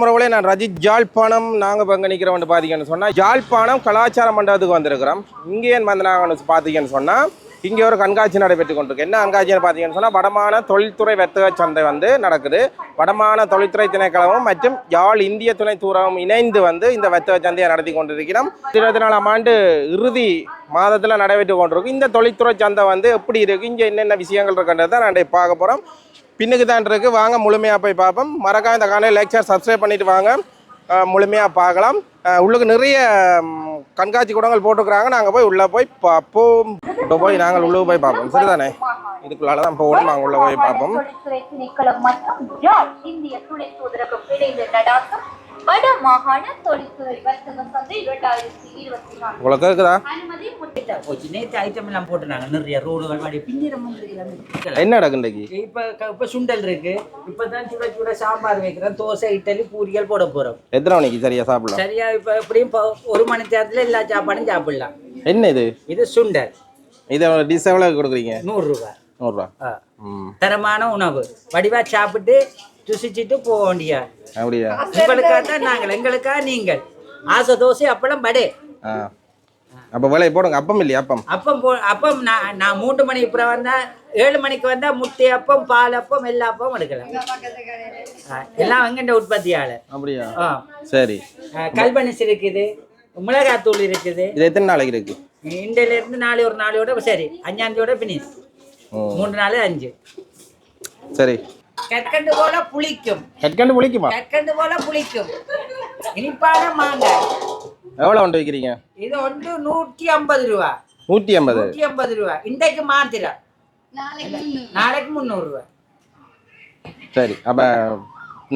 முறைகளே நான் ரஜித் ஜாழ்ப்பாணம் நாங்கள் பங்கு நிற்கிறோம்னு பார்த்தீங்கன்னு சொன்னால் ஜாழ்ப்பாணம் கலாச்சார மண்டபத்துக்கு வந்திருக்கிறோம். இங்கே ஏன் வந்து நாங்கள் பார்த்தீங்கன்னு சொன்னால் இங்கே ஒரு கண்காட்சி நடைபெற்று கொண்டிருக்கு. என்ன கண்காட்சின்னு பார்த்தீங்கன்னு சொன்னால் வடமான தொழில்துறை வர்த்தக சந்தை வந்து நடக்குது. வடமான தொழில்துறை திணைக்களமும் மற்றும் யாழ் இந்திய துணை தூரமும் இணைந்து வந்து இந்த வர்த்தக சந்தையை நடத்தி கொண்டிருக்கிறோம். இருபத்தி நாலாம் ஆண்டு இறுதி மாதத்தில் நடைபெற்று கொண்டிருக்கும் இந்த தொழில்துறை சந்தை வந்து எப்படி இருக்குது இங்கே என்னென்ன விஷயங்கள் இருக்குன்றதை நான் பார்க்க போகிறோம் பின்னுக்கு தான் வாங்க முழுமையாக போய் பார்ப்போம். மறக்காம இந்த காலையில் லெக்சர் சப்ஸ்கிரைப் பண்ணிட்டு வாங்க. முழுமையாக பார்க்கலாம். உள்ளுக்கு நிறைய கண்காட்சி கூடங்கள் போட்டுக்கிறாங்க நாங்கள் போய் உள்ளே போய் பார்ப்போம். இப்போ போய் நாங்கள் உள்ளே போய் பார்ப்போம். சரிதானே? இதுக்குள்ளால தான் போகணும். நாங்கள் உள்ளே போய் பார்ப்போம். வட மாகாண தொழில்துறை வர்த்தக சந்தை இரண்டாயிரத்தி இருபத்தி நான்கு. உங்களுக்கு கேட்குதா அனுமதி முன்னிட்டு போச்சு நேற்று ஐட்டம் எல்லாம் போட்டுனாங்க நிறைய ரோடுகள் மாதிரி பின்னிரம் இருக்குது என்ன நடக்கு இன்றைக்கு இப்போ இப்போ சுண்டல் இருக்கு. இப்போ தான் சுட சுட சாம்பார் வைக்கிறோம். தோசை இட்லி பூரிகள் போட போறோம். எத்தனை மணிக்கு சரியா சாப்பிடலாம்? சரியா இப்போ எப்படியும் இப்போ ஒரு மணி நேரத்தில் எல்லா சாப்பாடும் சாப்பிடலாம். என்ன இது? இது சுண்டல். இதை டிஷ் எவ்வளோ கொடுக்குறீங்க? நூறுரூவா நூறுரூவா தரமான உணவு. வடிவா சாப்பிட்டு ருசிச்சிட்டு போக வேண்டியா அப்படியா? உங்களுக்காக தான் நாங்கள் எங்களுக்காக நீங்கள். ஆசை தோசை அப்பளம் ஆ. அப்போ வேலையை போடுங்க. அப்பம் இல்லையா? அப்பம். அப்பம் போ அப்பம் நான் நான் மூன்று மணிக்கு அப்புறம் வந்தா ஏழு மணிக்கு வந்தா முட்டை அப்பம் பால் அப்பம் எல்லா அப்பம் எடுக்கலாம். எல்லாம் எங்கண்ட உற்பத்தியாளர். அப்படியா? சரி. கல்பனிஸ் இருக்குது மிளகாத்தூள் இருக்குது. இது எத்தனை நாளைக்கு இருக்கு? இண்டையில இருந்து நாலு ஒரு நாளையோட சரி அஞ்சாந்தியோட பினிஷ் ம் மூன்று நாள் அஞ்சு. சரி. கற்கண்டு போல புளிக்கும். கட்கண்டு புளிக்குமா? கற்கண்டு போல புளிக்கும். இனிப்பான மாங்காய். எவ்வளோ கொண்டு வைக்கிறீங்க? இது ஒன்று நூற்றி ஐம்பது ரூபா. நூற்றி ஐம்பது நூற்றி ஐம்பது ரூபா. இன்றைக்கு மாத்திரம். நாளைக்கு முந்நூறு. ரூபா. சரி அப்போ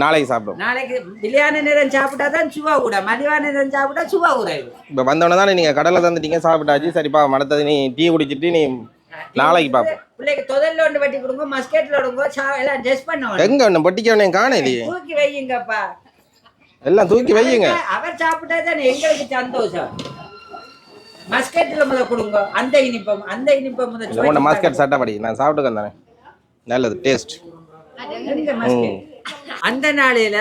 நாளைக்கு சாப்பிடும் நாளைக்கு பிரியாணி நேரம் சாப்பிட்டா தான் சுவா கூட மதியான நேரம் சாப்பிட்டா சுவா குறைவு. இப்போ வந்தோடனே தானே நீங்கள் கடலை தந்துட்டீங்க சாப்பிட்டாச்சு. சரிப்பா மடத்தது நீ டீ குடிச்சிட்டு நீ நாளைக்கு பார்ப்போம் பிள்ளைக்கு தொதல்ல ஒன்று வெட்டி கொடுங்க மஸ்கெட்ல விடுங்க எல்லாம் டெஸ்ட் பண்ணுவோம் எங்க ஒன்று பொட்டிக்கவனே காணலையே. தூக்கி வையுங்கப்பா. எல்லாம் தூக்கி வையுங்க. அவர் சாப்பிட்டா தானே எங்களுக்கு சந்தோஷம். மஸ்கெட்ல முத கொடுங்க அந்த இனிப்பம் அந்த இனிப்பம் முத உன்னை மாஸ்கட் சட்டப்படி நான் சாப்பிட்டு தானே. நல்லது டேஸ்ட் அந்த நாளையில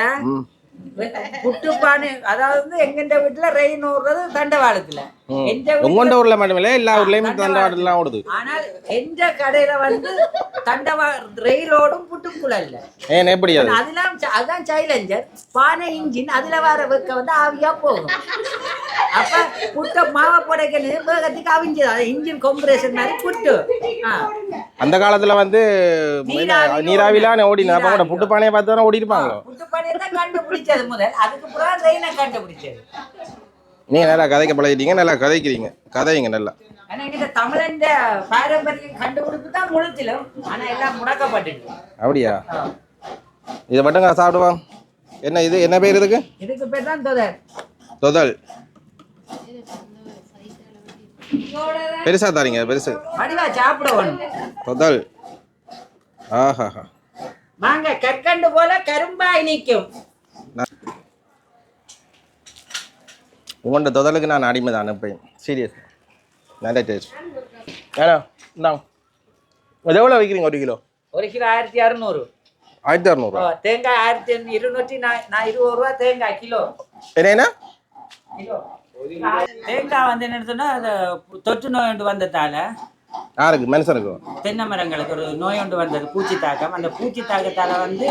புட்டுப்பானை அதாவது எங்கெண்ட வீட்டுல ரெயின் ஓடுறது தண்டவாளத்துல. உங்கள்கிட்ட ஊரில் மட்டுமில்ல எல்லா ஊர்லேயும் தண்டாட்டெல்லாம் ஓடுது. ஆனால் எந்த கடையில வந்து தண்டவா ரயிலோடும் ஏன் எப்படி அது அதெல்லாம் அதான் சைலஞ்சர் பானை இன்ஜின் அதுல வர வைக்க வந்து ஆவியா போகும். அப்ப புட்ட மாவை புடைக்கணும் வேகத்துக்கு அவிஞ்சது. அது இன்ஜின் கொம்பரேஷன் மாதிரி புட்டு. அந்த காலத்தில் வந்து நீராவிலாம் ஓடினு அப்போ கூட. புட்டு பானையை பார்த்து தானே ஓடிருப்பாங்க புட்டு பானையை தான் கண்டுபிடிச்சது முதல். அதுக்கு பிறகு ரெயினை கண்டுபிடிச்சது. நீங்கள் நல்லா கதைக்க பழகிட்டீங்க நல்லா கதைக்கிறீங்க. கதைங்க நல்லா. ஆனா எங்கிட்ட தமிழன் பாரம்பரியம் கண்டுபிடிப்பு தான் முழுத்திலும் ஆனா எல்லாம் முடக்கப்பட்டுட்டு அப்படியா? இதை மட்டுங்க சாப்பிடுவோம். என்ன இது என்ன பேர் இதுக்கு? இதுக்கு பேர் தான் தொதர் தொதல். பெருசா தாரீங்க பெருசு. தொதல். ஆஹாஹா. வாங்க கற்கண்டு போல கரும்பாய் நிற்கும். உங்கள்கிட்ட தொதலுக்கு நான் அடிமை தான் எப்பயும் சீரியஸ் நல்ல டேஸ்ட் ஏன்னா இந்தாங்க. இது எவ்வளோ விற்கிறீங்க ஒரு கிலோ? ஒரு கிலோ ஆயிரத்தி அறுநூறு. ஆயிரத்தி அறநூறுவா தேங்காய் ஆயிரத்தி இருநூற்றி நான் நான் இருபது ரூபா தேங்காய் கிலோ. என்ன என்ன கிலோ. தேங்காய் வந்து என்ன சொன்னா தொற்று நோய் ஒன்று வந்ததால யாருக்கு? மனுஷனுக்கு? தென்னை மரங்களுக்கு ஒரு நோய் ஒன்று வந்தது பூச்சி தாக்கம். அந்த பூச்சி தாக்கத்தால வந்து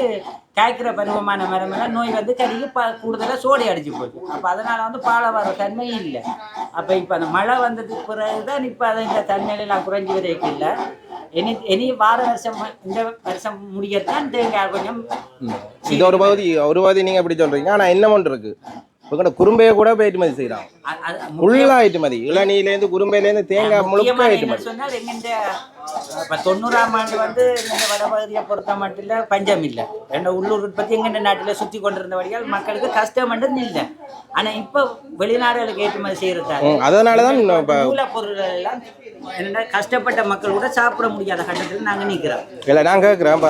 காய்க்கிற பருவமான மரமெல்லாம் நோய் வந்து கருகி ப கூடுதலாக சோடி அடிச்சு போச்சு. அப்போ அதனால வந்து பாலை வர தன்மை இல்லை. அப்போ இப்போ அந்த மழை வந்ததுக்கு பிறகு தான் இப்போ அதை இந்த தன்மையிலாம் குறைஞ்சி வரைக்கும் இல்லை. இனி இனி வார வருஷம் இந்த வருஷம் முடியத்தான் தேங்காய் கொஞ்சம் இது ஒரு பகுதி ஒரு பகுதி நீங்கள் எப்படி சொல்கிறீங்க ஆனால் என்ன ஒன்று இருக்கு. உங்கள்கிட்ட குறும்பையை கூட போய் ஏற்றுமதி அது ஃபுல்லாக ஏற்றுமதி. இளநீலேருந்து குறும்பையிலேருந்து தேங்காய் முழுக்க ஏற்றுமதி. சொன்னால் இப்போ தொண்ணூறாம் ஆண்டு வந்து இந்த வடபகுதியை பொறுத்த மட்டும் இல்லை பஞ்சம் இல்லை. ரெண்டு உள்ளூர் உற்பத்தி எங்கெண்ட நாட்டில் சுற்றி கொண்டிருந்தபடியால் மக்களுக்கு கஷ்டம் மட்டும் இல்லை ஆனால் இப்போ வெளிநாடுகளுக்கு ஏற்றுமதி செய்கிறதால ம், அதனால தான் இப்போ எல்லாம் என்னென்ன கஷ்டப்பட்ட மக்கள் கூட சாப்பிட முடியாத கட்டத்தில் நாங்கள் நிற்கிறோம். இல்லை நான் கேட்குறேன்.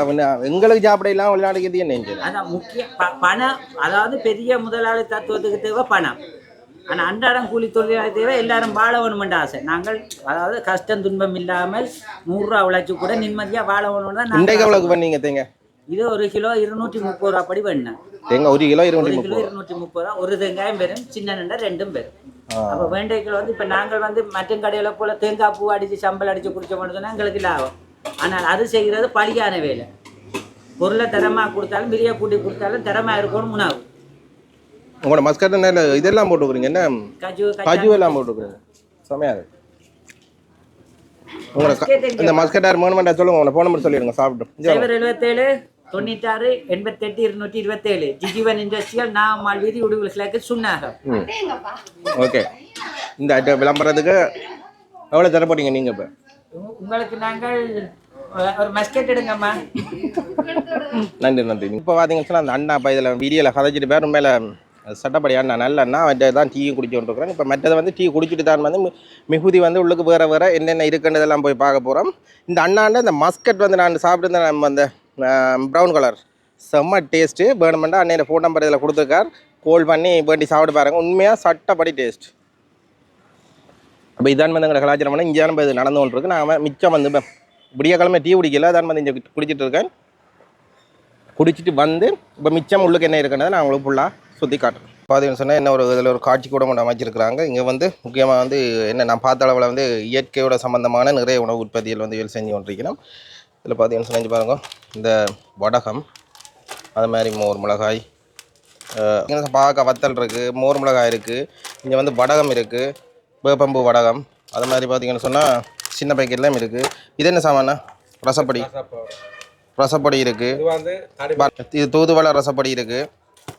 எங்களுக்கு சாப்பிட இல்லாமல் வெளிநாட்டுக்கு இது என்ன அதான் முக்கிய பணம் அதாவது பெரிய முதலாளி தத்துவத்துக்கு தேவை பணம். ஆனால் அன்றாடம் கூலி தொழிலாளி தேவை எல்லாரும் வாழ வேணுமென்ற ஆசை. நாங்கள் அதாவது கஷ்டம் துன்பம் இல்லாமல் நூறுரூவா உழைச்சி கூட நிம்மதியாக வாழ வேணும்னு தான் இன்றைக்கு எவ்வளோக்கு பண்ணீங்க தேங்க? இது ஒரு கிலோ இருநூற்றி முப்பது ரூபா படி வேணும் தேங்காய் ஒரு கிலோ இருநூற்றி முப்பது இருநூற்றி முப்பது ரூபா. ஒரு தேங்காயும் பெறும் சின்ன நண்டா ரெண்டும் பெறும் ஆ. அப்போ வேண்டிய கிலோ வந்து இப்போ நாங்கள் வந்து மட்டன் கடையில் போல தேங்காய் பூ அடித்து சம்பல் அடித்து குடிச்சோம்னு சொன்னால் எங்களுக்கு லாபம். ஆனால் அது செய்கிறது பழியான வேலை. பொருளை தரமாக கொடுத்தாலும் பிரியா கூட்டி கொடுத்தாலும் தரமாக இருக்கணும் முனாகும் உங்களோட மஸ்கட் நெல் இதெல்லாம் போட்டுக்கிறீங்க என்ன? கஜு எல்லாம் போட்டுக்கிறீங்க செமையா இருக்கு. உங்களோட? இந்த மஸ்கட்டார் மூணுமெண்டா சொல்லுங்க உங்களை ஃபோன் நம்பர் சொல்லிடுங்க சாப்பிட்டு. எழுபத்தேழு தொண்ணூத்தாறு எண்பத்தெட்டு இருநூற்றி இருபத்தேழு. ஜிஜிவன் இண்டஸ்ட்ரியல் நாமால் வீதி உடுவில் கிழக்கு சுண்ணாகம் ம் ஓகே. இந்த விளம்பரத்துக்கு எவ்வளோ தர போறீங்க நீங்கள் இப்போ? உங்களுக்கு நாங்கள் ஒரு- மஸ்கெட் எடுங்கம்மா. நன்றி நன்றி. இப்போ பார்த்தீங்கன்னு சொன்னால் அந்த அண்ணா இப்போ இதில் வீடியோவில் கதைச்சிட்டு பேர் மேலே சட்டப்படி அண்ணா நல்ல அண்ணா மற்ற தான் டீயும் குடிச்சு கொண்டிருக்கிறேன் இப்போ மற்றது வந்து டீ குடிச்சிட்டு தான் வந்து மிகுதி வந்து உள்ளுக்கு வேறு வேறு என்னென்ன இருக்குன்றதெல்லாம் போய் பார்க்க போகிறோம் இந்த அண்ணாண்ட இந்த மஸ்கட் வந்து நான் சாப்பிட்டு நம்ம அந்த ப்ரௌன் கலர் செம்ம டேஸ்ட்டு வேணுமெண்டா அண்ணன் ஃபோன் நம்பர் இதில் கொடுத்துருக்கார். கோல் பண்ணி வேண்டி சாப்பிட்டு பாருங்க. உண்மையாக சட்டப்படி டேஸ்ட் அப்போ இதான் வந்து எங்களை கலாச்சாரம். பண்ண இங்கே நம்ம இது நடந்து கொண்டிருக்கு. நான் மிச்சம் வந்து விடிய கிழமை டீ குடிக்கல. அதான் வந்து இங்கே குடிச்சிட்டு இருக்கேன். குடிச்சிட்டு வந்து இப்போ மிச்சம் உள்ளுக்கு என்ன இருக்குன்னு நான் உங்களுக்கு ஃபுல்லாக சுற்றி காட்டுறேன். பார்த்தீங்கன்னு சொன்னால் என்ன ஒரு இதில் ஒரு காட்சி கூட ஒன்று அமைச்சிருக்கிறாங்க. இங்கே வந்து முக்கியமாக வந்து என்ன நான் பார்த்த அளவில் வந்து இயற்கையோட சம்பந்தமான நிறைய உணவு உற்பத்தியில் வந்து இதில் செஞ்சு கொண்டிருக்கிறோம். இதில் பார்த்தீங்கன்னு இங்க பாருங்க இந்த வடகம் அது மாதிரி மோர் மிளகாய் இங்க பாக்க வத்தல் இருக்குது மோர் மிளகாய் இருக்குது இங்கே வந்து வடகம் இருக்குது வேப்பம்பூ வடகம் அது மாதிரி பார்த்தீங்கன்னு சொன்னால் சின்ன பேக்கெட்லாம் இருக்குது இது என்ன சாமானா ரசப்பொடி. ரசப்பொடி இருக்குது இது தூதுவளை ரசப்பொடி இருக்குது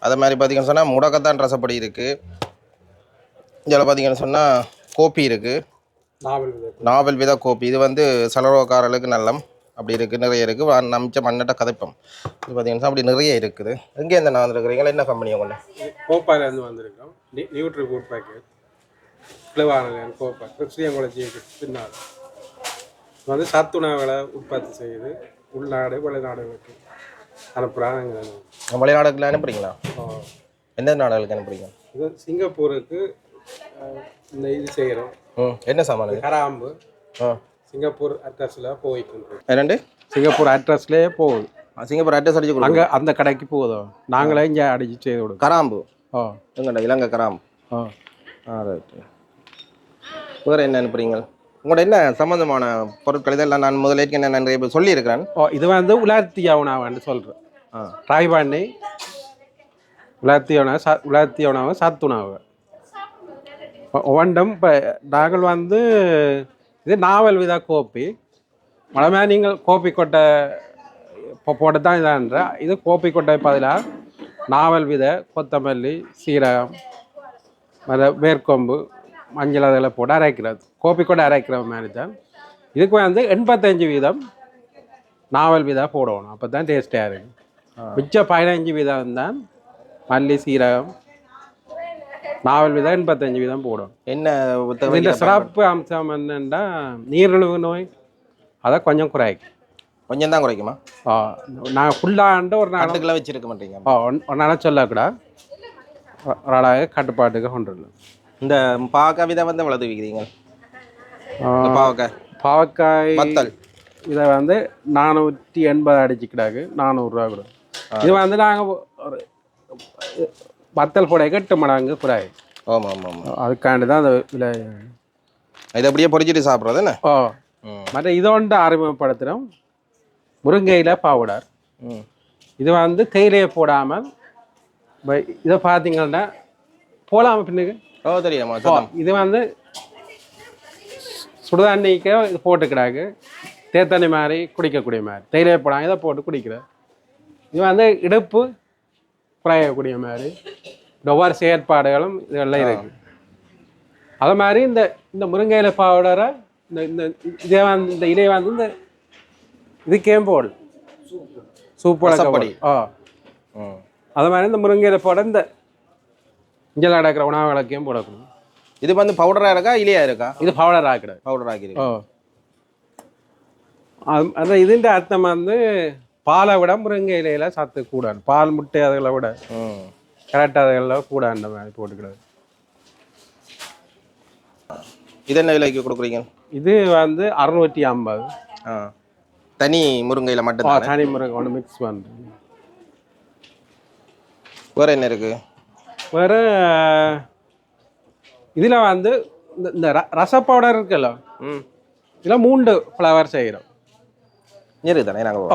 அது மாதிரி பார்த்தீங்கன்னு சொன்னால் முடக்கத்தான் ரசப்பொடி இருக்குது இதில் பார்த்தீங்கன்னு சொன்னால் கோப்பி இருக்குது நாவல் விதை. நாவல் வித கோப்பி. இது வந்து சலரோக்காரர்களுக்கு நல்லம். அப்படி இருக்குது நிறைய இருக்குது நமிச்ச மண்ணட்ட கதைப்பம். இது பார்த்தீங்கன்னா அப்படி நிறைய இருக்குது. எங்கே இந்த நான் வந்துருக்கிறீங்களா என்ன கம்பெனி உங்களை கோப்பாலேருந்து வந்திருக்கோம். நியூட்ரி ஃபுட் பேக்கெட் கிளவானலேன் கோப்பா. கிருஷ்ணியங்குளம் பின்னால். வந்து சத்துணவுகளை உற்பத்தி செய்யுது. உள்நாடு வெளிநாடுகளுக்கு அனுப்புகிறாங்க வெளிநாடுகளில் அனுப்புறீங்களா? எந்த நாடுகளுக்கு அனுப்புறீங்க? இது சிங்கப்பூருக்கு இந்த இது செய்கிறோம் என்ன சாமான் கராம்பு. அட்ரஸில் போய்க்கின்றோம் ரெண்டு சிங்கப்பூர் அட்ரஸ்லேயே போகுது. சிங்கப்பூர் அட்ரஸ் அடிச்சு கொடுங்க அங்கே அந்த கடைக்கு போகுதோ? நாங்களே இங்கே அடிச்சு செய்து கொடுக்கோம் கராம்பு? ஓ எங்கடா இலங்கை கராம்பு? ஓ ஆ ரைட்டு வேறு என்ன அனுப்புறீங்க? உங்களோட என்ன சம்மந்தமான பொருட்கள்? இதெல்லாம் நான் முதலேக்கு என்ன நிறைய பேர் சொல்லியிருக்கிறேன். ஓ இது வந்து உலர்த்திய உணவுன்னு சொல்கிறேன் ஆ. பண்ணி உலர்த்திய உணவு ச உலர்த்திய உணவு சத்துணவு. ஒவ்வொன்றும் இப்போ நாங்கள் வந்து இது நாவல் வித கோப்பி. மழமே நீங்கள் கோப்பி கொட்டை இப்போ போட்டு தான் இதான்ற இது கோப்பி கொட்டை பதிலாக நாவல் வித கொத்தமல்லி சீரகம் மற்ற வேர்க்கொம்பு மஞ்சள் அதில் போட்டு அரைக்கிறது. கோப்பி கொட்டை அரைக்கிற மாதிரி தான். இதுக்கு வந்து எண்பத்தஞ்சு வீதம் நாவல் விதா போடணும். அப்போ தான் டேஸ்டியாக இருக்கும். மிச்சம் பதினஞ்சு வீதம் தான் மல்லி சீரகம் நாவல் விதம் எண்பத்தஞ்சு வீதம் போடும். என்ன வைக்கிற சிறப்பு அம்சம் என்னென்னா நீரிழிவு நோய் அதை கொஞ்சம் குறைக்கும். கொஞ்சம் தான் குறைக்குமா? நான் ஃபுல்லாண்டு ஒரு நாள் கட்டுக்கெல்லாம் வச்சிருக்க மாட்டீங்க ஆ, ஒன்- ஒரு நாளாக சொல்லக்கூடாது ஒரு- நாளாக கட்டுப்பாட்டுக்கு கொண்டு வரலாம் இந்த பாவக்காய் விதை வந்து எவ்வளோ ஆ, இந்த பாவக்காய் பாவக்காய் வத்தல். இதை வந்து நானூற்றி எண்பது அடிச்சுக்கிடாக்கு நானூறுரூவா கூட. இது வந்து நாங்கள் ஒரு வத்தல் புடைக்கு எட்டு மடங்கு குறை. ஆமாம் ஆமாம் ஆமாம் அதுக்காண்டி தான் அந்த விலை. இதை அப்படியே பொரிச்சிட்டு சாப்பிட்றது ஓ மற்ற இதோண்டு அறிமுகப்படுத்துகிறோம். முருங்கையில் பவுடர். இது வந்து தேயிலையை போடாமல் இதை பார்த்தீங்கன்னா போலாமா பின்னுக்கு? ஓ தெரியுமா இது வந்து சுடுதண்ணிக்கு இது போட்டுக்கிறாங்க தேத்தண்ணி மாதிரி குடிக்கக்கூடிய மாதிரி. தேயிலையை போடாமல் இதை போட்டு குடிக்கிறது இது வந்து இடுப்பு குறையக்கூடிய மாதிரி. இந்த ஒவ்வொரு செயற்பாடுகளும் இதெல்லாம் இருக்குது அது மாதிரி இந்த இந்த முருங்கையில பவுடரை இந்த இந்த இதே வந்து இந்த இலையை வந்து இந்த இதுக்கே போடலாம் சூப்போட. ஆ. அது மாதிரி இந்த முருங்கையில போட இந்த இஞ்சல் அடக்கிற உணவு விளக்கையும் போடணும் இது வந்து பவுடராக இருக்கா இலையா இருக்கா? இது பவுடர் ஆக்கிடாது. பவுடர் ஆக்கிருக்கு ஓ அந்த இதுன்ற அர்த்தம் வந்து பாலை விட முருங்கை இலையில சத்து கூடாது. பால் முட்டை அதுகளை விட கரெக்டாக அதுகளில் கூடாது மாதிரி போட்டுக்கிறது. இது என்ன விலைக்கு கொடுக்குறீங்க? இது வந்து அறுநூற்றி ஐம்பது. ஆ. தனி முருங்கையில் மட்டும் தனி முருங்கை ஒன்று மிக்ஸ் பண்ணுறேன் வேறு என்ன இருக்குது வேறு இதில் வந்து இந்த இந்த ரச பவுடர் இருக்குல்ல? ம். இதில் மூண்டு ஃப்ளவர் செய்கிறோம் தானே நாங்கள்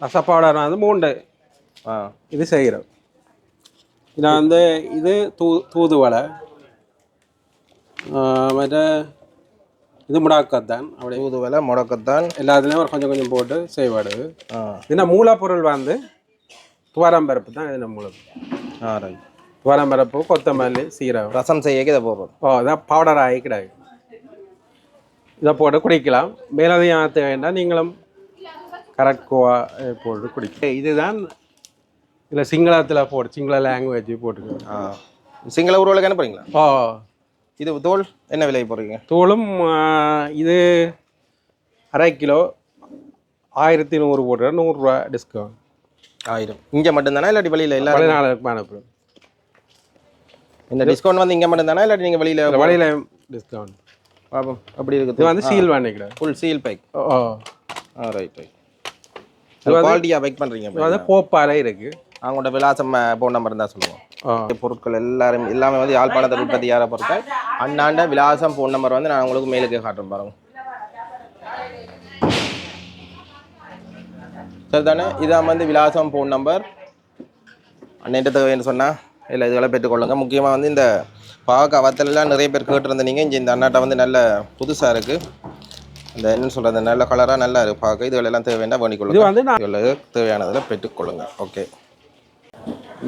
ஓ ரச பவுடர் வந்து மூண்டு. ஆ. இது செய்கிறோம். இதில் வந்து இது தூ தூதுவளை. ஆ, மற்ற இது முடாக்கத்தான். அப்படி தூதுவலை முடக்கத்தான். எல்லாத்துலேயும் ஒரு கொஞ்சம் கொஞ்சம் போட்டு செய்வாடு. ஆ. இதுனா மூலப்பொருள் வந்து துவரம்பருப்பு தான் இதில் மூலப்பொருள். ஆ ரைட் துவரம்பருப்பு கொத்தமல்லி சீரகம். ரசம் செய்ய இதை போடுறோம் ஓ இதான் பவுடர் ஆகி கிடையாது இதை போட்டு குடிக்கலாம். மேலதையும் ஆற்ற வேண்டாம் நீங்களும் கரட்கோவா போட்டு குடிக்கலாம் இதுதான் இதில் சிங்களத்தில் போட்டு சிங்கள லாங்குவேஜ் போட்டுக்கலாம் ஆ. சிங்கள ஊர்வலுக்கு என்ன போகிறீங்களா ஓ இது தோல் என்ன விலை போடுறீங்க? தூளும் ஆ, இது அரை கிலோ ஆயிரத்தி நூறு போட்டுற நூறுரூவா டிஸ்கவுண்ட் ஆயிரம். இங்கே மட்டும்தானா இல்லாட்டி வெளியில் எல்லாரும் வெளிநாளுக்கு அனுப்புகிறோம் இந்த டிஸ்கவுண்ட் வந்து இங்கே மட்டும்தானா இல்லாட்டி நீங்கள் வெளியில் வழியில் டிஸ்கவுண்ட் பார்ப்போம் அப்படி இது இருக்குது வந்து சீல் பண்ணிக்கிறேன். ஃபுல் சீல் பேக் ஓ ஆ ரைட் ரைட் குவாலிட்டியாக பேக் பண்ணுறீங்க இது வந்து கோப்பாறை இருக்குது அவங்களோட விலாசம் ஃபோன் நம்பர் இருந்தால் சொல்லுவோம். பொருட்கள் எல்லாரும் எல்லாமே வந்து யாழ்ப்பாணத்தில் உற்பத்தி யார பொருட்கள். அண்ணாண்ட விலாசம் ஃபோன் நம்பர் வந்து நான் உங்களுக்கு மெயிலுக்கு காட்டுறேன் பாருங்க. சரிதானே இதான் வந்து விலாசம் ஃபோன் நம்பர் அன்னைட்டு தேவைன்னு சொன்னால் இல்லை இதுகளை பெற்றுக்கொள்ளுங்க. முக்கியமாக வந்து இந்த பாவக்காய் வத்தலெல்லாம் நிறைய பேர் கேட்டிருந்தீங்க இங்கே இந்த அண்ணாட்ட வந்து நல்ல புதுசாக இருக்குது இந்த என்ன சொல்கிறது நல்ல கலராக நல்லா இருக்குது பார்க்க இதுகளெல்லாம் தேவைன்னா இது பண்ணிக்கொள்ளுங்க வந்து நான் தேவையானதில் பெற்றுக்கொள்ளுங்க ஓகே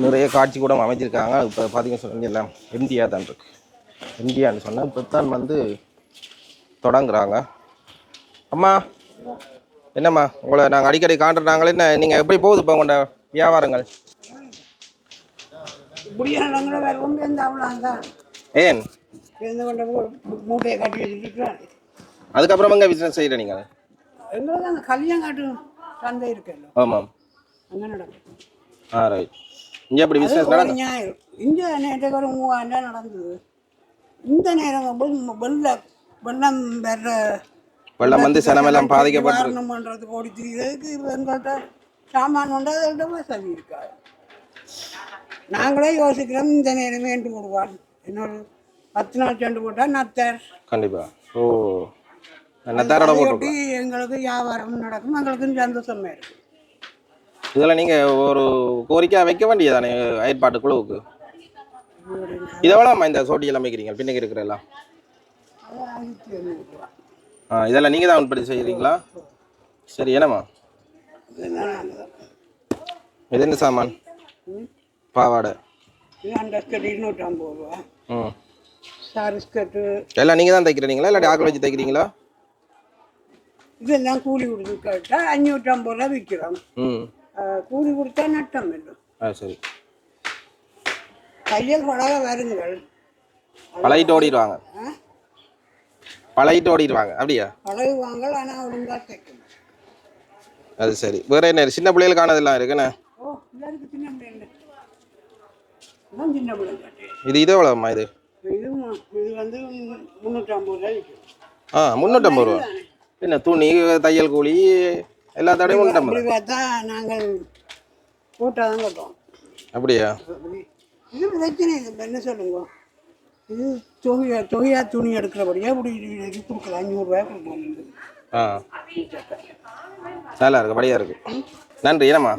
நிறைய காட்சி கூட அமைச்சிருக்காங்க. இப்போ பார்த்தீங்கன்னு சொன்னீங்க எல்லாம் இந்தியா தான் இருக்கு. இந்தியான்னு சொன்னால் இப்போ தான் வந்து தொடங்குறாங்க. அம்மா என்னம்மா? உங்களை நாங்கள் அடிக்கடி காட்டுறாங்களே என்ன நீங்கள் எப்படி போகுது இப்போ உங்களோட வியாபாரங்கள்? ஏன்? மூட்டையை கட்டி அதுக்கப்புறம் எங்கே பிஸ்னஸ் செய்கிற நீங்கள் எங்களுக்கு அங்கே கல்யாங்காட்டு சந்தை இருக்குல்ல. ஆமாம் அங்கே நடக்கும். ஆ ரைட் இங்கே எப்படி பிஸ்னஸ் நடக்கும் ஞாயிறு இந்த நேரத்துக்கு ஒரு மூவாயிரம் நடந்தது. இந்த நேரம் வெள்ள- வெள்ள வெள்ளம் வர்ற வெள்ளம் வந்து சனமெல்லாம் பாதிக்கப்பட்டு ஓடி திரிகிறதுக்கு எங்கள்கிட்ட சாமான் உண்டு அதோட வசதி இருக்காது நாங்களே யோசிக்கிறோம் இந்த நேரமே என்று போடுவார். இன்னொரு பத்து நாள் செண்டு போட்டால் நத்தர். கண்டிப்பாக ஓ. நத்தாரோட போட்டு எங்களுக்கு வியாபாரம் நடக்கும். எங்களுக்கு சந்தோஷமே இருக்கு. இதில் நீங்கள் ஒரு கோரிக்கை வைக்க வேண்டியதானே அயற்பாட்டு குழுவுக்கு? இதை எவ்வளோம்மா இந்த சோட்டி எல்லாம் வைக்கிறீங்க பின்னுக்கு இருக்கிற எல்லாம் ஆ இதெல்லாம் நீங்கள் தான் உற்பத்தி செய்கிறீங்களா? சரி என்னம்மா? இதெல்லாம் இது என்ன சாமான்? பாவாடை. ம். எல்லாம் நீங்கள் தான் தைக்கிறீங்களா இல்லாட்டி ஆக்கள் வச்சு தைக்கிறீங்களா? இதெல்லாம் கூலி கொடுத்து கேட்டால் அஞ்சூற்றி ஐம்பது ரூபா விற்கிறோம் கூலி கொடுத்தா நட்டம் ஆ சரி தையல் பழக வருங்கள் பழகிட்டு ஓடிடுவாங்க? பழகிட்டு ஓடிடுவாங்க அப்படியா பழகுவாங்க ஆனால் ஒழுங்காக தைக்கணும் அது சரி வேற என்ன சின்ன பிள்ளைகளுக்கானதெல்லாம் இருக்குண்ணே ஓ எல்லாருக்கும் சின்ன பிள்ளைங்க எல்லாம் சின்ன பிள்ளைங்க இது இது எவ்வளோம்மா இது இது வந்து முந்நூற்றி ஐம்பது ரூபா ஆ முந்நூற்றம்பது ரூபா என்ன துணி தையல் கூலி எல்லா தடையும் அப்படி பார்த்தா நாங்கள் போட்டால் தான் கட்டுவோம் அப்படியா அப்படி இது பிரச்சனை இல்லை இப்ப என்ன சொல்லுங்க இது தொகையா தொகையா துணி எடுக்கிறபடியா இப்படி இது கொடுக்கலாம் அஞ்சூறுரூவா கொடுக்கலாம் ஆ நல்லா இருக்கு படியா இருக்கு நன்றி என்னம்மா